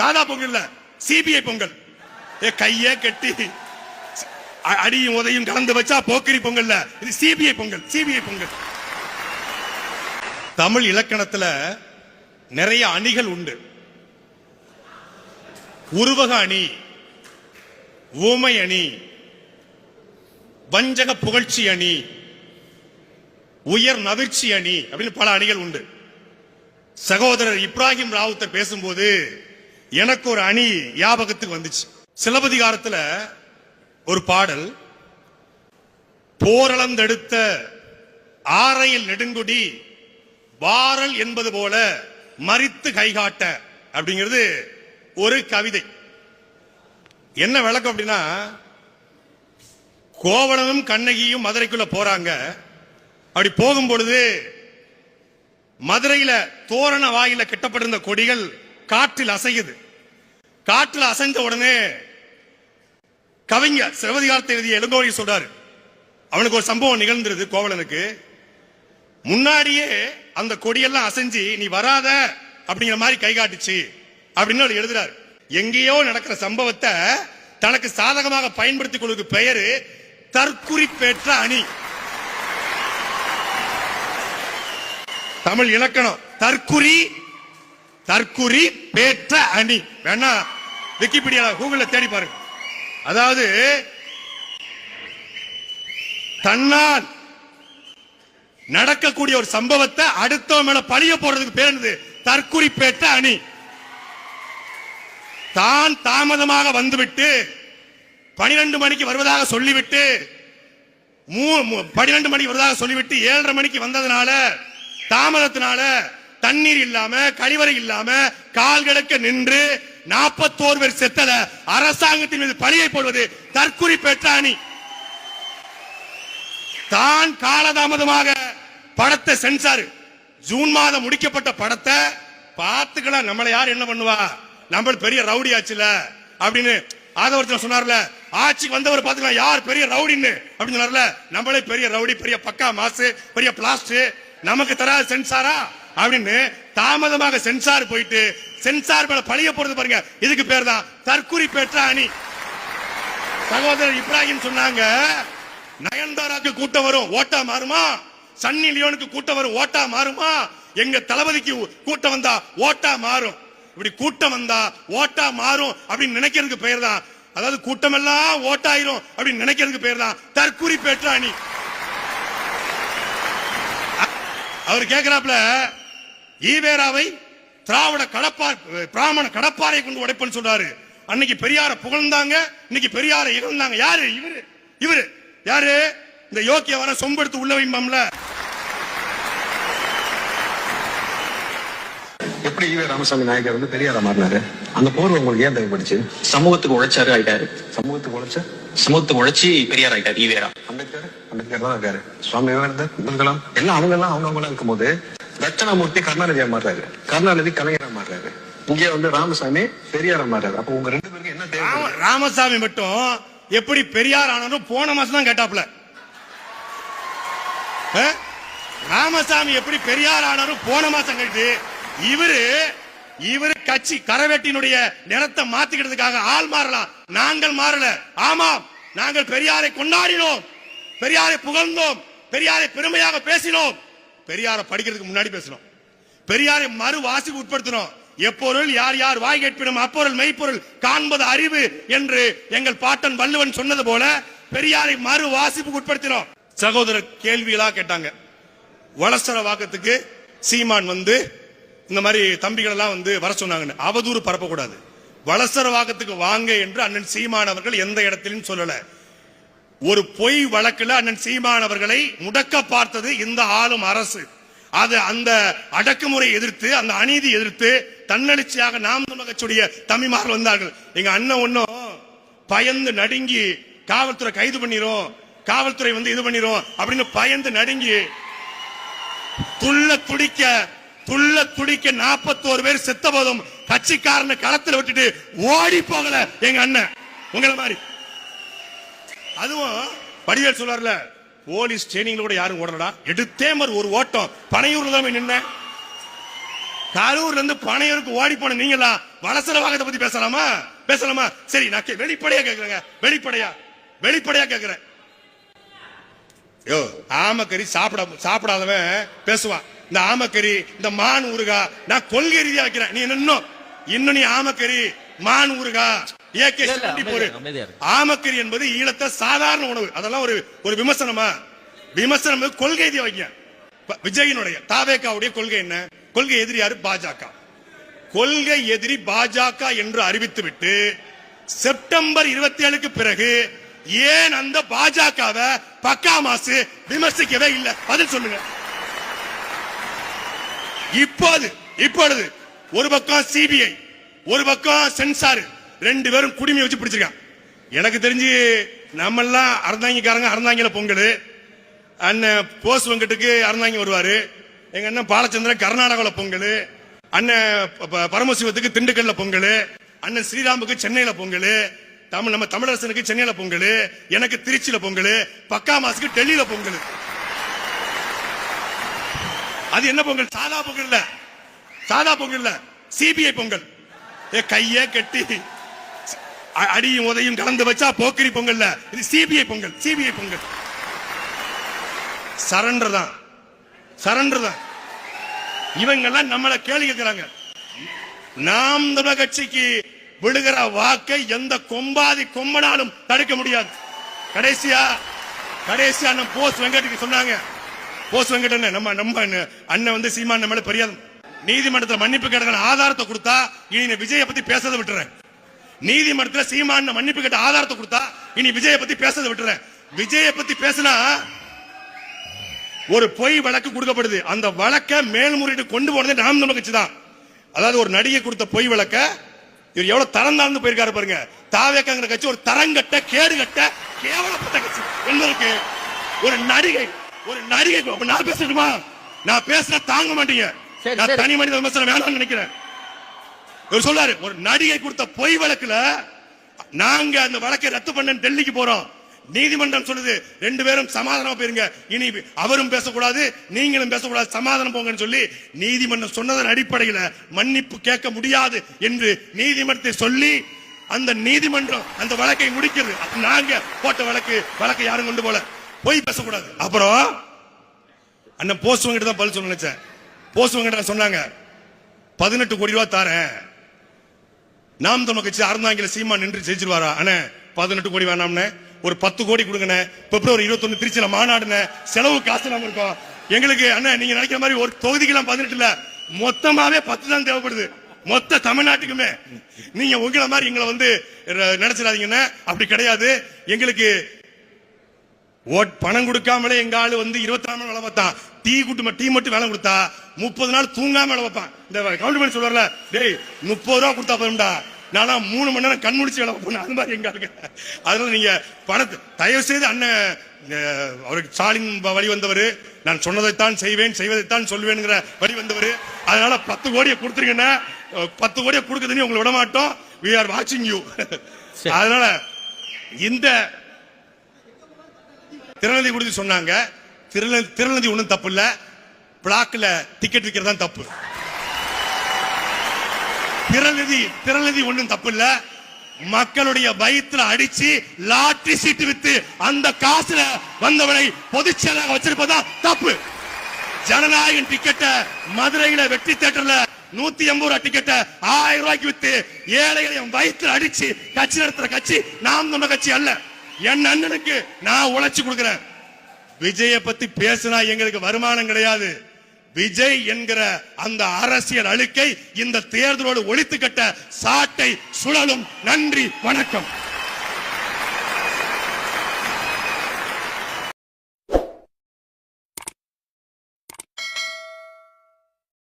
சாதா பொங்கல் இல்ல சிபிஐ பொங்கல். ஏ கைய கட்டி அடியும் உதையும் கலந்து வச்சா போக்கிரி பொங்கல்ல. இது சிபிஐ பொங்கல் சிபிஐ பொங்கல். தமிழ் இலக்கணத்துல நிறைய அணிகள் உண்டு. உருவக அணி ஊமை அணி வஞ்சக புகழ்ச்சி அணி உயர் நவிர்ச்சி அணி அப்படின்னு பல அணிகள் உண்டு. சகோதரர் இப்ராஹிம் ராவுத்தர் பேசும்போது எனக்கு ஒரு அணி ஞாபகத்துக்கு வந்துச்சு. சிலப்பதிகாரத்துல ஒரு பாடல் போரளந்தெடுத்த ஆரையில் நெடுங்குடி வாரல் என்பது போல மறித்து கைகாட்ட அப்படிங்கிறது ஒரு கவிதை. என்ன விளக்கம் அப்படின்னா கோவலனும் கண்ணகியும் மதுரைக்குள்ள போறாங்க. அப்படி போகும் பொழுது மதுரையில தோரண வாயில கெட்டப்பட்டிருந்த கொடிகள் காற்றில் அசையுது. காற்றில் அசைஞ்ச உடனே கவிஞர் சிவதிகாரத்தை எழுதிய எழுங்கோடி சொல்றாரு. அவனுக்கு ஒரு சம்பவம் நிகழ்ந்துருது கோவலனுக்கு. முன்னாடியே அந்த கொடியெல்லாம் அசைஞ்சு நீ வராத அப்படிங்கிற மாதிரி கை காட்டுச்சு அப்படின்னு அவர் எழுதுறாரு. எங்கேயோ நடக்கிற சம்பவத்தை தனக்கு சாதகமாக பயன்படுத்திக் கொள்வது பெயரு தற்குறிப்பேற்ற அணி. தமிழ் இலக்கணம். தற்குறி தற்குறி பேற்ற அணி. வேணா விக்கிபீடியா கூகுள்ல தேடி பாருங்க அதாவது தன்னால் நடக்கக்கூடிய ஒரு சம்பவத்தை அடுத்தவன் மேல பழிய போடுறதுக்கு பேர் என்னது? தற்குறி பேற்ற அணி. தான் தாமதமாக வந்துவிட்டு பனிரெண்டு மணிக்கு வருவதாக சொல்லிவிட்டு மூ- பன்னிரண்டு மணிக்கு வருவதாக சொல்லிவிட்டு ஏழரை மணிக்கு வந்ததுனால தாமதத்தினால தண்ணீர் இல்லாம கழிவறை இல்லாம கால் கிடக்க நின்று நாற்பத்தோரு பேர் செத்தல அரசாங்கத்தின் மீது பழியை போடுவது தற்குறி பெற்ற அணி தான் காலதாமதமாக படத்தை சென்சார். ஜூன் மாதம் முடிக்கப்பட்ட படத்தை பார்த்துக்கலாம். நம்மளை யார் என்ன பண்ணுவா? நம்ம பெரிய ரவுடி ஆச்சுல அப்படின்னு ஆதவர்த்தன் சொன்னார்ல ஆட்சிக்கு வந்தவர் பார்த்துக்கலாம். யார் பெரிய ரவுடின்னு? அப்படின்னு சொன்னார்ல நம்மளே பெரிய ரவுடி பெரிய பக்கா மாசு பெரிய பிளாஸ்ட் நமக்கு தராது சென்சாரா? அப்படின்னு தாமதமாக சென்சார் போயிட்டு சென்சார் மேல பழிய போறது பாருங்க. இதுக்கு பேர் தான் தற்குறி பெற்ற அணி சகோதரர் இப்ராஹிம் சொன்னாங்க நயன்தாராக்கு கூட்டம் வரும் ஓட்டா மாறுமா? சன்னி லியோனுக்கு கூட்டம் வரும் ஓட்டா மாறுமா? எங்க தளபதிக்கு கூட்டம் வந்தா ஓட்டா மாறும். இப்படி கூட்டம் வந்தா ஓட்டா மாறும் அப்படின்னு நினைக்கிறதுக்கு பெயர் தான் அதாவது கூட்டம் எல்லாம் ஓட்டாயிரும் அப்படின்னு நினைக்கிறதுக்கு பெயர் தான் தற்குறி பெற்ற அணி அவர் கேட்கிறாப்ல ஈவேராவை திராவிட கடப்பார் பிராமண கடப்பாரை கொண்டு உடைப்பன்னு சொல்றாரு. அன்னைக்கு பெரியார புகழ்ந்தாங்க இன்னைக்கு பெரியார இகழ்ந்தாங்க. யாரு? இவரு. இவரு. யாரு? இந்த யோக்கிய வர சொம்பெடுத்து உள்ள வைம்பம்ல. எப்படி ஈவே ராமசாமி நாயக்கர் வந்து பெரியாரா மாறினாரு? அந்த போர்வை உங்களுக்கு ஏன் தேவைப்படுச்சு சமூகத்துக்கு உழைச்சாரு ஆயிட்டாரு. சமூகத்துக்கு உழைச்ச? சமூகத்துக்கு உழைச்சி பெரியார் ஆயிட்டாரு ஈவேரா. அம்பேத்கர்? அம்பேத்கர் தான் இருக்காரு. சுவாமி விவேகானந்தர் அப்துல் கலாம் எல்லாம் அவங்க எல்லாம் அவங்க அவங்களா இருக்கும்போது தட்சணாமூர்த்தி கருணாநிதியா மாறாரு கருணாநிதி கலைஞரா மாறாரு இங்கே வந்து ராமசாமி பெரியாரா மாறாரு அப்ப உங்க ரெண்டு பேருக்கு என்ன தேவை? ராமசாமி மட்டும் எப்படி பெரியார் ஆனாலும் போன மாசம் தான் கேட்டாப்ல ராமசாமி எப்படி பெரியார் ஆனாலும் போன மாசம் கழித்து இவரு இவரு கட்சி கரவேட்டினுடைய நிறத்தை மாத்திக்கிறதுக்காக ஆள் மாறலாம் நாங்கள் மாறல. ஆமாம் நாங்கள் பெரியாரை கொண்டாடினோம். பெரியாரை புகழ்ந்தோம். பெரியாரை பெருமையாக பேசினோம். பெரியாரை படிக்கிறதுக்கு முன்னாடி பேசணும். பெரியாரை மறு வாசிப்பு உட்படுத்தணும். எப்பொருள் யார் யார் வாய் கேட்பினும் அப்பொருள் மெய்ப்பொருள் காண்பது அறிவு என்று எங்கள் பாட்டன் வள்ளுவன் சொன்னது போல பெரியாரை மறு வாசிப்புக்கு உட்படுத்தினோம். சகோதரர் கேள்விகளா கேட்டாங்க. வளசர வாக்கத்துக்கு சீமான் வந்து இந்த மாதிரி தம்பிகள் எல்லாம் வந்து வர சொன்னாங்கன்னு. அவதூறு பரப்பக்கூடாது. வளசர வாக்கத்துக்கு வாங்க என்று அண்ணன் சீமான் அவர்கள் எந்த இடத்திலும் சொல்லல. ஒரு பொய் வழக்கில் அண்ணன் சீமான் அவர்களை முடக்க பார்த்தது இந்த ஆளும் அரசு. அது அந்த அடக்குமுறை எதிர்த்து அந்த அநீதி எதிர்த்து தன்னெழுச்சியாக நாம் தமிழர் கட்சியுடைய வந்தார்கள். எங்க அண்ணன் ஒன்னும் பயந்து நடுங்கி காவல்துறை கைது பண்ணிரும் காவல்துறை வந்து இது பண்ணிரும் அப்படின்னு பயந்து நடுங்கி துள்ள துடிக்க துள்ள துடிக்க நாற்பத்தோரு பேர் செத்த போதும் கட்சிக்காரனை களத்துல விட்டுட்டு ஓடி போகல எங்க அண்ணன். உங்களை மாதிரி. அதுவும் வடிவேல் சொல்றாருல போலீஸ் ட்ரைனிங்ல கூட யாரும் ஓடலடா. எடுத்தே மாதிரி ஒரு ஓட்டம். பனையூர்ல தான் போய் நின்னேன். கரூர்ல இருந்து பனையூருக்கு ஓடி போன நீங்களா? வளசல வாகத்தை பத்தி பேசலாமா? பேசலாமா? சரி நான் கே- வெளிப்படையா கேக்குறேங்க. வெளிப்படையா. வெளிப்படையா கேக்குறேன். யோ ஆமக்கறி சாப்பிட சாப்பிடாதவன் பேசுவான். இந்த ஆமக்கறி இந்த மான் ஊருகா நான் கொள்கை ரீதியா வைக்கிறேன். நீ இன்னும் இன்னும் நீ ஆமக்கறி மான் ஊருகா ஏகே. ஆமக்கறி என்பது ஈழத்த சாதாரண உணவு. அதெல்லாம் ஒரு ஒரு விமர்சனமா? விமர்சனம் கொள்கை இப்ப விஜயினுடைய தாவேக்காவுடைய கொள்கை என்ன? கொள்கை எதிரி யாரு? பாஜக. கொள்கை எதிரி பாஜக என்று அறிவித்துவிட்டு செப்டம்பர் இருபத்தி ஏழுக்கு பிறகு ஏன் அந்த பாஜகவை பக்கா மாசு விமர்சிக்கவே இல்லை? பதில் சொல்லுங்க. இப்போது இப்பொழுது ஒரு பக்கம் சிபிஐ ஒரு பக்கம் சென்சார். ரெண்டு பேரும் குடிமையை வச்சு பிடிச்சிருக்கான். எனக்கு தெரிஞ்சு நம்ம எல்லாம் அறந்தாங்கிக்காரங்க அறந்தாங்கில பொங்கல். அண்ணன் போஸ் வெங்கட்டுக்கு அறந்தாங்கி வருவாரு. எங்க அண்ணன் பாலச்சந்திரன் கர்நாடகாவில் பொங்கல். அண்ணன் ப- பரமசிவத்துக்கு திண்டுக்கல்ல பொங்கல். அண்ணன் ஸ்ரீராமுக்கு சென்னையில பொங்கல். தமிழ் நம்ம தமிழரசனுக்கு சென்னையில பொங்கல். எனக்கு திருச்சியில பொங்கல். பக்கா மாசுக்கு டெல்லியில பொங்கல். அது என்ன பொங்கல்? சாதா பொங்கல் இல்ல சாதா பொங்கல் இல்ல சிபிஐ பொங்கல். ஏ கைய கட்டி. அடியும் உதையும் கலந்து வச்சா போக்கிரி பொங்கல் இது CBI Pongal CBI Pongal. Surrender தான். சரண்டர் தான். இவங்கெல்லாம் நம்மளை நம்மள கேள்வி கேட்கிறாங்க நாம் தமிழர் கட்சிக்கு விழுகிற வாக்கை எந்த கொம்பாதி கொம்பனாலும் தடுக்க முடியாது. கடைசியா கடைசியா நம்ம போஸ் வெங்கட்டுக்கு சொன்னாங்க. போஸ் வெங்கடன்னு நம்ம நம்ம அண்ணன் வந்து சீமான் நம்மள மேல நீதிமன்றத்தில் மன்னிப்பு கேட்கிற ஆதாரத்தை கொடுத்தா இனி விஜயை பத்தி பேசுறதை விட்டுறேன். நீதிமன்றத்தில் சீமான் மன்னிப்பு கேட்ட ஆதாரத்தை கொடுத்தா இனி விஜயை பத்தி பேசத விட்டுறேன். விஜயை பத்தி பேசினா ஒரு பொய் வழக்கு கொடுக்கப்படுது. அந்த வழக்க மேல்முறையீடு கொண்டு போனதே நாம் தமிழ் கட்சி தான். அதாவது ஒரு நடிகை கொடுத்த பொய் வழக்க இவர் எவ்வளவு தரம் தாழ்ந்து போயிருக்காரு பாருங்க. தாவேக்காங்கிற கட்சி ஒரு தரங்கட்ட கேடுகட்ட கேவலப்பட்ட கட்சி என்பதற்கு ஒரு நடிகை ஒரு நடிகை நான் பேசணுமா நான் பேசினா தாங்க மாட்டீங்க. நான். தனி மனித விமர்சனம் வேணாம்னு நினைக்கிறேன். இவர் சொல்றாரு ஒரு நடிகை கொடுத்த பொய் வழக்குல நாங்க அந்த வழக்கை ரத்து பண்ண டெல்லிக்கு போறோம். நீதிமன்றம் சொல்லுது ரெண்டு பேரும் சமாதானமா போயிருங்க. இனி அவரும் பேசக்கூடாது நீங்களும் பேசக்கூடாது சமாதானம் போங்கன்னு சொல்லி நீதிமன்றம் சொன்னதன் அடிப்படையில மன்னிப்பு கேட்க முடியாது என்று நீதிமன்றத்தை சொல்லி அந்த நீதிமன்றம் அந்த வழக்கை முடிக்கிறது. நாங்க போட்ட வழக்கு வழக்கை யாரும் கொண்டு போல. போய் பேசக்கூடாது. அப்புறம் அண்ணன் போஸ்ட் கிட்ட தான் பதில் சொல்ல போஸ்ட் கிட்ட சொன்னாங்க பதினெட்டு கோடி ரூபாய் தாரேன். நாம் தமிழ் கட்சி அறந்தாங்கில சீமா நின்று ஜெயிச்சிருவாரா? அண்ணே பதினெட்டு கோடி வேணாம்னே. ஒரு பத்து கோடி கொடுங்கண்ணே. பிப்ரவரி இருபத்தொன்னு திருச்சியில மாநாடுன செலவு காசு நம்ம இருக்கோம். எங்களுக்கு அண்ணா நீங்க நினைக்கிற மாதிரி ஒரு தொகுதிக்கெல்லாம் பதினெட்டு மொத்தமாவே பத்து தான் தேவைப்படுது. மொத்த தமிழ்நாட்டுக்குமே. நீங்க உங்களை மாதிரி எங்களை வந்து நினைச்சிடாதீங்கன்னா அப்படி கிடையாது. எங்களுக்கு ஓட் பணம் கொடுக்காமலே எங்க ஆளு வந்து இருபத்தி நாலு மணி வேலை பார்த்தான். டீ குட்டு டீ மட்டும் வேலை கொடுத்தா முப்பது நாள் தூங்காம வேலை பார்ப்பான். இந்த கவுண்ட் பண்ணி சொல்றாருல டேய் முப்பது ரூபா கொடுத்தா போதும்டா. நானா மூணு மணி நேரம் கண் முடிச்சு வேலை பார்ப்பேன். அது மாதிரி எங்க ஆளுங்க அதனால நீங்க பணத்தை தயவு செய்து அண்ணன் அவருக்கு ஸ்டாலின் வழி வந்தவர் நான் சொன்னதைத்தான் செய்வேன் செய்வதைத்தான் சொல்வேன்ங்கிற வழி வந்தவர் அதனால பத்து கோடியை கொடுத்துருங்கன்னா பத்து கோடியை கொடுக்குதுன்னு உங்களை விட மாட்டோம். வி ஆர் வாட்சிங் யூ. அதனால இந்த திருநெல்வேலி குறித்து சொன்னாங்க. திருநெல் திருநெல்வேலி ஒண்ணும் தப்பு இல்ல பிளாக்ல டிக்கெட் விற்கிறது தான் தப்பு. திருநிதி திருநிதி ஒண்ணும் தப்பு இல்ல மக்களுடைய வயிற்றுல அடிச்சு லாட்டரி சீட்டு வித்து அந்த காசுல வந்தவனை பொதுச்செயலாக வச்சிருப்பதா தப்பு. ஜனநாயகன் டிக்கெட்ட மதுரையில வெற்றி தேட்டர்ல நூத்தி எண்பது ரூபாய் டிக்கெட்ட ஆயிரம் ரூபாய்க்கு வித்து ஏழைகளையும் வயிற்றுல அடிச்சு கட்சி நடத்துற கட்சி நாம் சொன்ன கட்சி அல்ல. என் அண்ணனுக்கு நான் உழைச்சு கொடுக்கிறேன். விஜய பத்தி பேசினா எங்களுக்கு வருமானம் கிடையாது. விஜய் என்கிற அந்த அரசியல் அழுக்கை இந்த தேர்தலோடு ஒழித்து கட்ட சாட்டை சுழலும். நன்றி வணக்கம்.